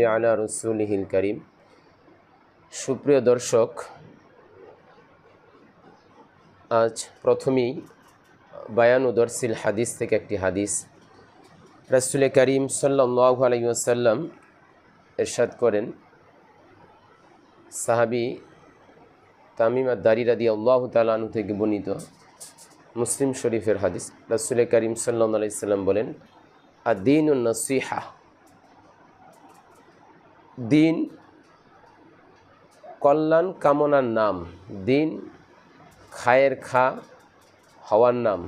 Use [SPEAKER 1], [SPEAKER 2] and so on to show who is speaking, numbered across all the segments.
[SPEAKER 1] সাল্লি আলা রসুলহিল করিম। সুপ্রিয় দর্শক, আজ প্রথমেই বায়ান উদরসিল হাদিস থেকে একটি হাদিস। রাসুল করিম সাল্লাহ আলাইসাল্লাম এরশাদ করেন, সাহাবি তামিম আর দারি রাদি আল্লাহ তালু থেকে বর্ণিত মুসলিম শরীফের হাদিস। রাসুল করিম সাল্লাহ আলাইসাল্লাম বলেন আর দিন নসিহা দিন, কল্যাণ কামনার নাম। দিন, খায়ের খা, হওয়ার নাম।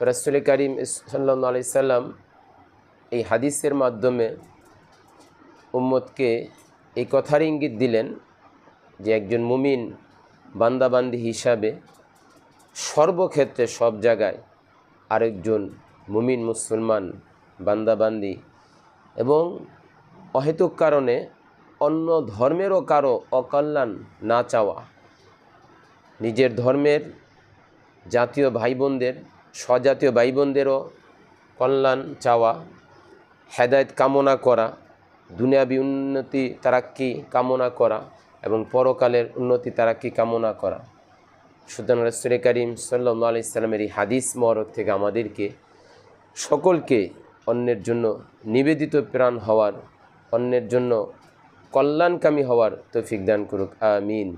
[SPEAKER 1] রসুল করিম সাল্লা আলি সাল্লাম এই হাদিসের মাধ্যমে উম্মতকে এই কথার ইঙ্গিত দিলেন যে একজন মুমিন বান্দাবান্দি হিসাবে সর্বক্ষেত্রে সব জায়গায় আরেকজন মুমিন মুসলমান বান্দাবান্দি এবং অহেতুক কারণে অন্য ধর্মেরও কারও অকল্যাণ না চাওয়া। নিজের ধর্মের জাতীয় ভাই বোনদের স্বজাতীয় ভাই বোনদেরও কল্যাণ চাওয়া, হেদায়ত কামনা করা, দুনিয়াবি উন্নতি তারাক্কি কামনা করা এবং পরকালের উন্নতি তারাক্কি কামনা করা। সুতরাং রসুল করিম সাল্লা আলি এই হাদিস মরক থেকে আমাদেরকে সকলকে অন্যের জন্য নিবেদিত প্রাণ হওয়ার অন্যের জন্য কল্যাণকামী হওয়ার তৌফিক দান করুক আমিন।